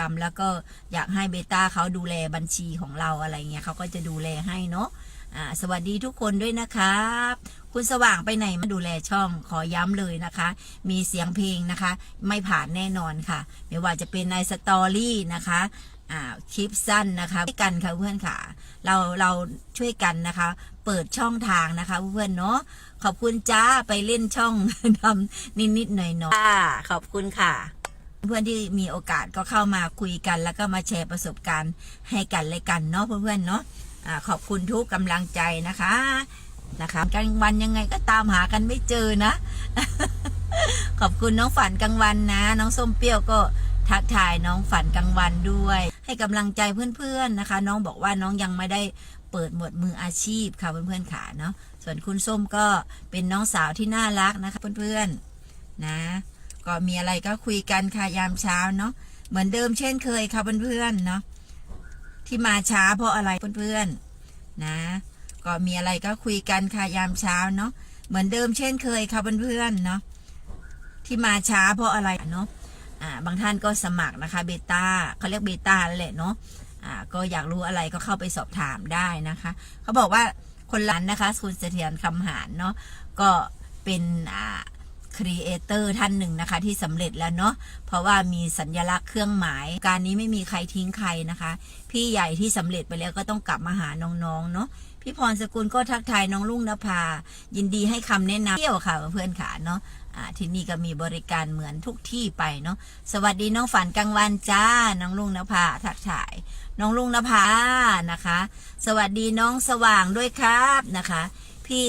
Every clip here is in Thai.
กรรม แล้วก็อยากให้เบต้าเขาดูแลบัญชีของเราอะไรเงี้ยเขาก็จะดูแลให้เนาะสวัสดีทุกคนด้วยนะครับ คุณสว่างไปไหนมาดูแลช่องขอย้ำเลยนะคะ มีเสียงเพลงนะคะ ไม่ผ่านแน่นอนค่ะ ไม่ว่าจะเป็นในสตอรี่นะคะคลิปสั้นนะคะช่วยกันค่ะเพื่อนค่ะ เราเราช่วยกันนะคะ เปิดช่องทางนะคะเพื่อนเนาะขอบคุณจ้าไปเล่นช่องทำนิดๆหน่อยๆค่ะขอบคุณค่ะ เพื่อนที่มีโอกาสก็เข้ามาคุยกัน แล้วก็มาแชร์ประสบการณ์ให้กันเลยกันเนาะเพื่อนๆเนาะอ่าขอบคุณทุกกำลังใจนะคะนะคะกลางวันยังไงก็ตามหากันไม่เจอนะ ขอบคุณน้องฝันกลางวันนะ น้องส้มเปรี้ยวก็ทักทายน้องฝันกลางวันด้วย ให้กำลังใจเพื่อนๆนะคะ น้องบอกว่าน้องยังไม่ได้เปิดหมวดมืออาชีพค่ะเพื่อนๆค่ะเนาะส่วนคุณส้มก็เป็นน้องสาวที่น่ารักนะคะเพื่อนๆนะ ก็มีอะไรก็คุยกันค่ะยามเช้าเนาะเหมือนเดิมเช่นเคยค่ะเพื่อนๆเนาะที่มาช้าเพราะอะไรเพื่อนๆนะ ก็มีอะไรก็คุยกันค่ะยามเช้าเนาะเหมือนเดิมเช่นเคยค่ะเพื่อนๆเนาะที่มาช้าเพราะอะไรเนาะอ่าบางท่านก็สมัครนะคะเบต้าเขาเรียกเบต้าแล้วแหละเนาะอ่าก็อยากรู้อะไรก็เข้าไปสอบถามได้นะคะ เขาบอกว่าคนร้านนะคะคุณเสถียรคำหารเนาะก็เป็นอ่า ครีเอเตอร์ท่านหนึ่งนะคะ ที่สำเร็จแล้วเนาะเพราะว่ามีสัญลักษณ์เครื่องหมาย การนี้ไม่มีใครทิ้งใครนะคะ พี่ใหญ่ที่สำเร็จไปแล้วก็ต้องกลับมาหาน้องๆเนาะพี่พรสกุลก็ทักทายน้องลุงนภา ยินดีให้คำแนะนำเที่ยวค่ะเพื่อนขาเนาะอ่าที่นี่ก็มีบริการเหมือนทุกที่ไปเนาะสวัสดีน้องฝันกลางวันจ้าน้องลุงนภาทักทาย น้องลุงนภานะคะ สวัสดีน้องสว่างด้วยครับนะคะ พี่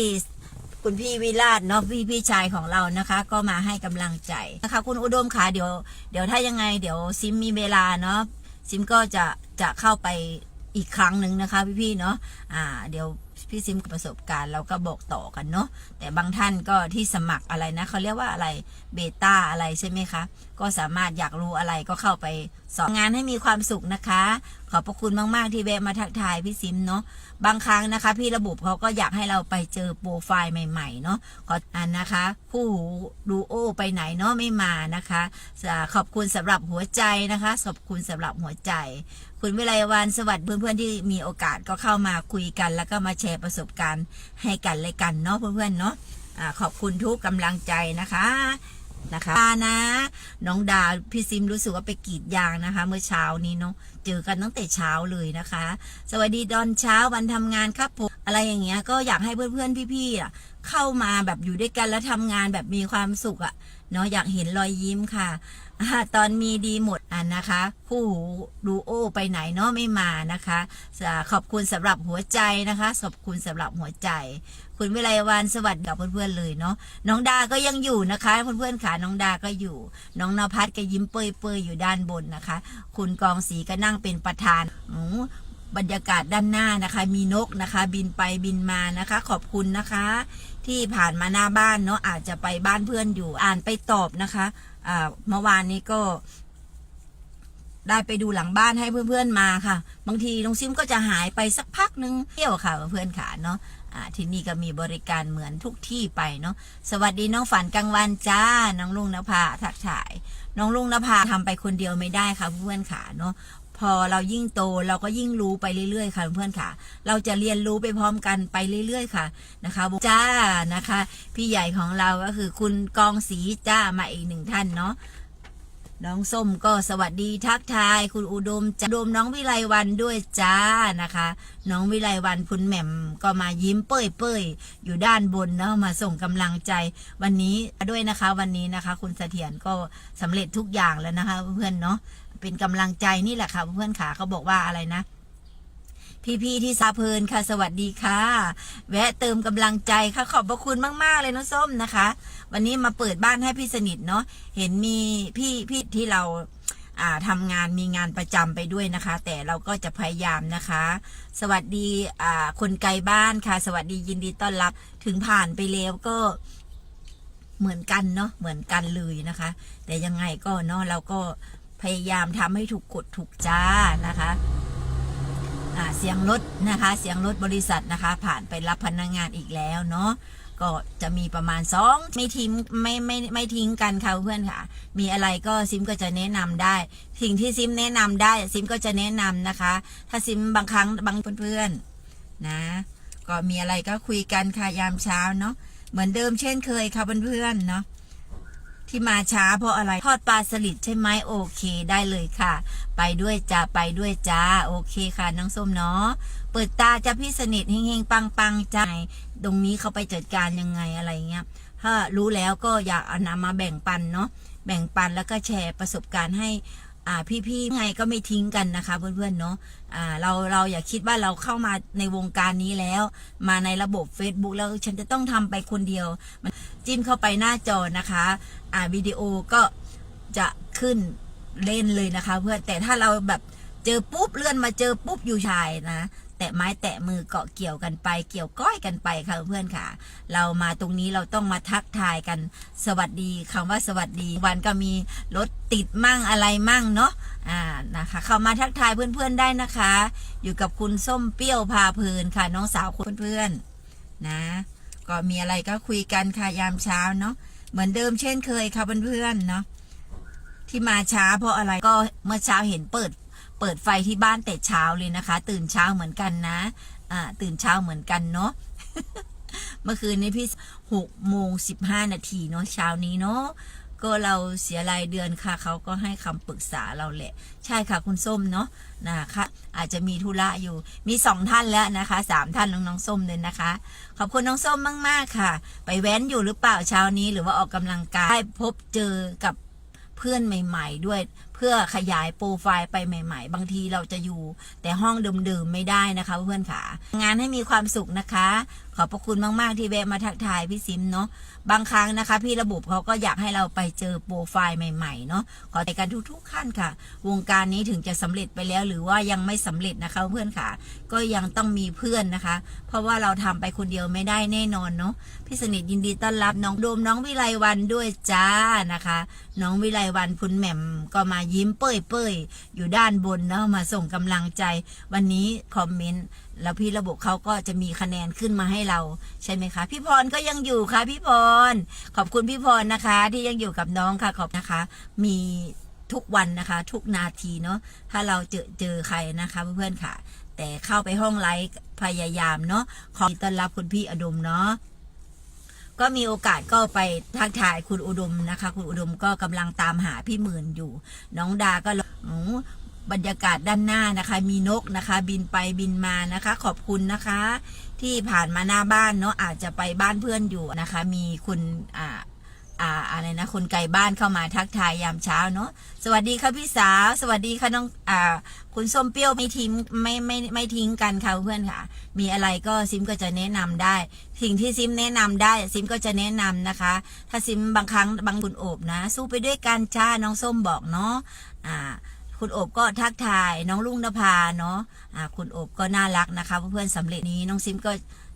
คุณพี่วิราชเนาะพี่พี่ชายของเรานะคะ ก็มาให้กำลังใจนะคะ คุณอุดมค่ะเดี๋ยวเดี๋ยวถ้ายังไงเดี๋ยวซิมมีเวลาเนาะซิมก็จะจะเข้าไปอีกครั้งหนึ่งนะคะ พี่พี่เนาะอ่า เดี๋ยวพี่ซิมประสบการณ์เราก็บอกต่อกันเนาะแต่บางท่านก็ที่สมัครอะไรนะเขาเรียกว่าอะไรเบต้าอะไรใช่ไหมคะ ก็สามารถอยากรู้อะไรก็เข้าไปสอบงานให้มีความสุขนะคะ ขอบพระคุณมาก ๆ ที่แวะมาทักทายพี่ซิมเนาะบางครั้งนะคะ พี่ระบบเขาก็อยากให้เราไปเจอโปรไฟล์ใหม่ ๆ เนาะขออันนะคะ คู่หูดูโอไปไหนเนาะไม่มานะคะ ขอบคุณสำหรับหัวใจนะคะ ขอบคุณสำหรับหัวใจ คุณวิไลวันสวัสดีเพื่อนๆที่มีโอกาสก็เข้ามาคุยกัน แล้วก็มาแชร์ประสบการณ์ให้กันเลยกันเนาะเพื่อนๆเนาะขอบคุณทุกกำลังใจนะคะ นะคะนะ น้องดาพี่ซิมรู้สึกว่าไปกรีดยางนะคะ เมื่อเช้านี้เนาะเจอกันตั้งแต่เช้าเลยนะคะ สวัสดีตอนเช้าวันทำงานครับผมอะไรอย่างเงี้ยก็อยากให้เพื่อนๆพี่ๆอะเข้ามาแบบอยู่ด้วยกันแล้วทำงานแบบมีความสุขอะเนาะอยากเห็นรอยยิ้มค่ะตอนมีดีหมด นะคะ คู่หูดูโอไปไหนเนาะไม่มานะคะ ขอบคุณสำหรับหัวใจนะคะ ขอบคุณสำหรับหัวใจ คุณวิไลวันสวัสดีกับเพื่อนๆเลยเนาะน้องดาก็ยังอยู่นะคะเพื่อนๆค่ะน้องดาก็อยู่ น้องนภัสก็ยิ้มเปื่อยๆอยู่ด้านบนนะคะ คุณกองศรีก็นั่งเป็นประธานอืมบรรยากาศด้านหน้านะคะ มีนกนะคะ บินไปบินมานะคะ ขอบคุณนะคะ ที่ผ่านมาหน้าบ้านเนาะอาจจะไปบ้านเพื่อนอยู่อ่านไปตอบนะคะเมื่อวานนี้ก็ ได้ไปดูหลังบ้านให้เพื่อนๆมาค่ะ บางทีน้องซิมก็จะหายไปสักพักนึงเที่ยวค่ะเพื่อนๆค่ะเนาะอ่าที่นี่ก็มีบริการเหมือนทุกที่ไปเนาะสวัสดีน้องฝันกลางวันจ้า น้องลุงนภาทักทาย น้องลุงนภาทำไปคนเดียวไม่ได้ค่ะเพื่อนๆค่ะเนาะพอเรายิ่งโตเราก็ยิ่งรู้ไปเรื่อยๆ ค่ะเพื่อนๆค่ะ เราจะเรียนรู้ไปพร้อมกันไปเรื่อย ๆ ค่ะนะคะจ้านะคะ พี่ใหญ่ของเราก็คือคุณกองศรีจ้ามาอีกหนึ่งท่านเนาะ น้องส้มก็สวัสดีทักทาย คุณอุดมจ้าอุดมน้องวิไลวันด้วยจ้านะคะ น้องวิไลวันคุณแหม่มก็มายิ้มเป้ยเป้ยๆอยู่ด้านบนเนาะมาส่งกำลังใจวันนี้ด้วยนะคะ วันนี้นะคะ คุณเสถียรก็สำเร็จทุกอย่างแล้วนะคะ เพื่อนเนาะเป็นกำลังใจนี่แหละค่ะเพื่อนขาเขาบอกว่าอะไรนะ พี่ๆที่ซาเพลินค่ะสวัสดีค่ะ แวะเติมกำลังใจค่ะขอบพระคุณมากๆเลยน้องส้มนะคะ วันนี้มาเปิดบ้านให้พี่สนิทเนาะเห็นมีพี่พี่ที่เราอ่าทำงานมีงานประจำไปด้วยนะคะ แต่เราก็จะพยายามนะคะ สวัสดีคนไกลบ้านค่ะ สวัสดียินดีต้อนรับถึงผ่านไปแล้วก็เหมือนกันเนาะเหมือนกันเลยนะคะ แต่ยังไงก็เนาะเราก็พยายามทำให้ถูกกฎถูกจ้านะคะ เสียงรถนะคะ เสียงรถบริษัทนะคะ ผ่านไปรับพนักงงานอีกแล้วเนาะก็จะมีประมาณสองไม่ทิ้งไม่ไม่ไม่ทิ้งกันค่ะเพื่อนค่ะ มีอะไรก็ซิมก็จะแนะนำได้ สิ่งที่ซิมแนะนำได้ซิมก็จะแนะนำนะคะ ถ้าซิมบางครั้งบางเพื่อนๆนะ ก็มีอะไรก็คุยกันค่ะยามเช้าเนาะเหมือนเดิมเช่นเคยค่ะเพื่อนๆเนาะ ที่มาช้าเพราะอะไรทอดปลาสลิดใช่ไหมโอเคได้เลยค่ะ ไปด้วยจ้าไปด้วยจ้าโอเคค่ะน้องส้มเนาะเปิดตาจะพี่สนิทเฮงๆปังๆใจตรงนี้เขาไปจัดการยังไงอะไรเงี้ยถ้ารู้แล้วก็อยากเอานำมาแบ่งปันเนาะแบ่งปันแล้วก็แชร์ประสบการณ์ให้ อ่าพี่ๆไงก็ไม่ทิ้งกันนะคะ เพื่อนๆเนาะอ่าเราเราอย่าคิดว่าเราเข้ามาในวงการนี้แล้ว มาในระบบ Facebook แล้วฉันจะต้องทำไปคนเดียว มันจิ้มเข้าไปหน้าจอนะคะ อ่าวิดีโอก็จะขึ้นเล่นเลยนะคะ เพื่อนแต่ถ้าเราแบบเจอปุ๊บเลื่อนมาเจอปุ๊บอยู่ชายนะ แตะไม้แตะมือเกาะเกี่ยวกันไป เกี่ยวก้อยกันไปค่ะเพื่อนค่ะ เรามาตรงนี้เราต้องมาทักทายกัน สวัสดีคำว่าสวัสดี วันก็มีรถติดมั่งอะไรมั่งเนาะอ่านะคะ เข้ามาทักทายเพื่อนๆได้นะคะ อยู่กับคุณส้มเปรี้ยวพาเพลินค่ะ น้องสาวคุณเพื่อนๆนะ ก็มีอะไรก็คุยกันค่ะยามเช้าเนาะเหมือนเดิมเช่นเคยค่ะเพื่อนๆเนาะที่มาช้าเพราะอะไรก็เมื่อเช้าเห็นเปิด เปิดไฟที่บ้านแต่เช้าเลยนะคะ ตื่นเช้าเหมือนกันนะ อ่า ตื่นเช้าเหมือนกันเนาะเมื่อคืนนี้พี่หกโมงสิบห้านาทีเนาะเช้านี้เนาะก็เราเสียรายเดือนค่ะ เขาก็ให้คำปรึกษาเราแหละ ใช่ค่ะคุณส้มเนาะนะคะ อาจจะมีธุระอยู่มีสองท่านแล้วนะคะสามท่านน้องน้องส้มเลยนะคะ ขอบคุณน้องส้มมาก ๆ ค่ะ ไปแว้นอยู่หรือเปล่าเช้านี้หรือว่าออกกำลังกายได้พบเจอกับเพื่อนใหม่ ๆ ด้วย พื่อขยายโปรไฟล์ไปใหม่ ๆ บางทีเราจะอยู่ แต่ห้องเดิมๆไม่ได้นะคะเพื่อนค่ะ งานให้มีความสุขนะคะขอบพระคุณมาก ๆ ที่แวะมาทักทายพี่ซิมเนาะบางครั้งนะคะ พี่ระบบเขาก็อยากให้เราไปเจอโปรไฟล์ใหม่ๆเนาะขอแต่กันทุกๆขั้นค่ะ วงการนี้ถึงจะสำเร็จไปแล้วหรือว่ายังไม่สำเร็จนะคะเพื่อนค่ะ ก็ยังต้องมีเพื่อนนะคะ เพราะว่าเราทำไปคนเดียวไม่ได้แน่นอนเนาะพี่สนิทยินดีต้อนรับน้องโดมน้องวิไลวันด้วยจ้านะคะ น้องวิไลวันคุณแหม่มก็มายิ้มเป้ยเปยๆอยู่ด้านบนเนาะมาส่งกำลังใจ วันนี้คอมเมนต์ แล้วพี่ระบบเขาก็จะมีคะแนนขึ้นมาให้เราใช่ไหมคะ พี่พรก็ยังอยู่ค่ะพี่พร ขอบคุณพี่พรนะคะ ที่ยังอยู่กับน้องค่ะขอบนะคะ มีทุกวันนะคะ ทุกนาทีเนาะถ้าเราเจอเจอใครนะคะเพื่อนๆค่ะ แต่เข้าไปห้องไลฟ์พยายามเนาะขอต้อนรับคุณพี่อดมเนาะก็มีโอกาสก็ไปทักทายคุณอุดมนะคะ คุณอุดมก็กำลังตามหาพี่หมื่นอยู่ น้องดาก็ บรรยากาศด้านหน้านะคะ มีนกนะคะ บินไปบินมานะคะ ขอบคุณนะคะ ที่ผ่านมาหน้าบ้านเนาะอาจจะไปบ้านเพื่อนอยู่นะคะ มีคุณอ่าอ่าอะไรนะคนไกลบ้านเข้ามาทักทายยามเช้าเนาะสวัสดีค่ะพี่สาว สวัสดีค่ะน้องอ่าคุณส้มเปรี้ยวไม่ทิ้งไม่ไม่ไม่ทิ้งกันค่ะเพื่อนค่ะ มีอะไรก็ซิมก็จะแนะนำได้ สิ่งที่ซิมแนะนำได้ซิมก็จะแนะนำนะคะ ถ้าซิมบางครั้งบางคุณโอบนะ สู้ไปด้วยกันจ้าน้องส้มบอกเนาะอ่า คุณโอบก็ทักทายน้องลุงนภาเนาะะคุณโอบก็น่ารักนะคะเพื่อนๆสำเร็จนี้น้องซิมก็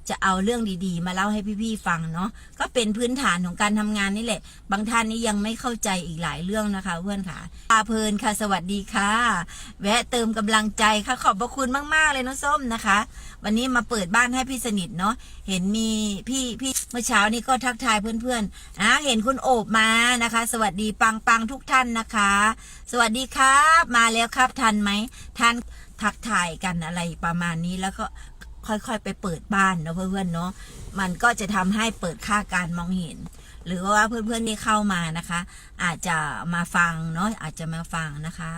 จะเอาเรื่องดีๆ มาเล่าให้พี่ๆฟังเนาะก็เป็นพื้นฐานของการทำงานนี่แหละ บางท่านนี่ยังไม่เข้าใจอีกหลายเรื่องนะคะเพื่อนค่ะพาเพลินค่ะสวัสดีค่ะ แวะเติมกำลังใจค่ะขอบพระคุณมากๆเลยน้องส้มนะคะ วันนี้มาเปิดบ้านให้พี่สนิทเนาะเห็นมีพี่พี่เมื่อเช้านี้ก็ทักทายเพื่อนๆอะเห็นคุณโอบมานะคะ สวัสดีปังปังทุกท่านนะคะ สวัสดีครับ มาแล้วครับทันไหมทันทักทายกันอะไรประมาณนี้แล้วก็ ค่อยๆ ไปเปิดบ้านเนาะเพื่อนๆเนาะมันก็จะทำให้เปิดค่าการมองเห็น หรือว่าเพื่อนๆที่เข้ามานะคะ อาจจะมาฟังเนาะอาจจะมาฟังนะคะ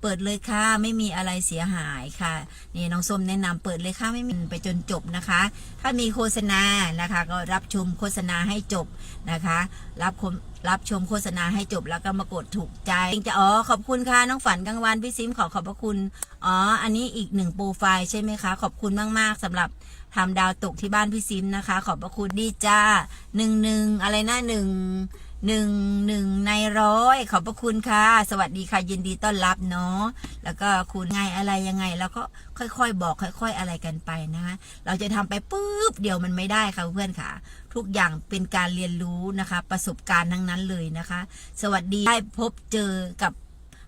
เปิดเลยค่ะไม่มีอะไรเสียหายค่ะนี่น้องส้มแนะนำเปิดเลยค่ะไม่มีไปจนจบนะคะ ถ้ามีโฆษณานะคะ ก็รับชมโฆษณาให้จบนะคะ รับชมรับชมโฆษณาให้จบแล้วก็มากดถูกใจจะอ๋อขอบคุณค่ะน้องฝันกลางวันพี่ซิมขอขอบพระคุณอ๋ออันนี้อีกหนึ่งโปรไฟล์ใช่ไหมคะ ขอบคุณมากๆสำหรับทำดาวตกที่บ้านพี่ซิมนะคะ ขอบพระคุณดีจ้าหนึ่งหนึ่งอะไรนะหนึ่ง หนึ่งหนึ่งในร้อยขอบพระคุณค่ะ สวัสดีค่ะยินดีต้อนรับเนาะแล้วก็คุณไงอะไรยังไงแล้วก็ค่อยๆ บอก ค่อย ๆ อะไรกันไปนะคะเราจะทำไปปุ๊บเดี๋ยวมันไม่ได้ค่ะเพื่อนค่ะ ทุกอย่างเป็นการเรียนรู้นะคะ ประสบการณ์ทั้งนั้นเลยนะคะ สวัสดีได้พบเจอกับ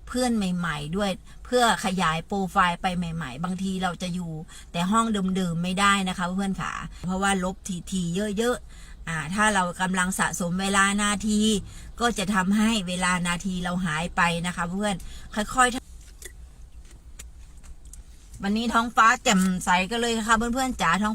เพื่อนใหม่ ๆ ด้วยเพื่อขยายโปรไฟล์ไปใหม่ ๆ บางทีเราจะอยู่ แต่ห้องเดิมๆไม่ได้นะคะเพื่อนค่ะ เพราะว่าลบทีๆเยอะๆ อ่าถ้าเรากำลังสะสมเวลานาที ก็จะทำให้เวลานาทีเราหายไปนะคะเพื่อนค่อยๆวันนี้ท้องฟ้าแจ่มใสกันเลยค่ะเพื่อนๆจ๋าท้อง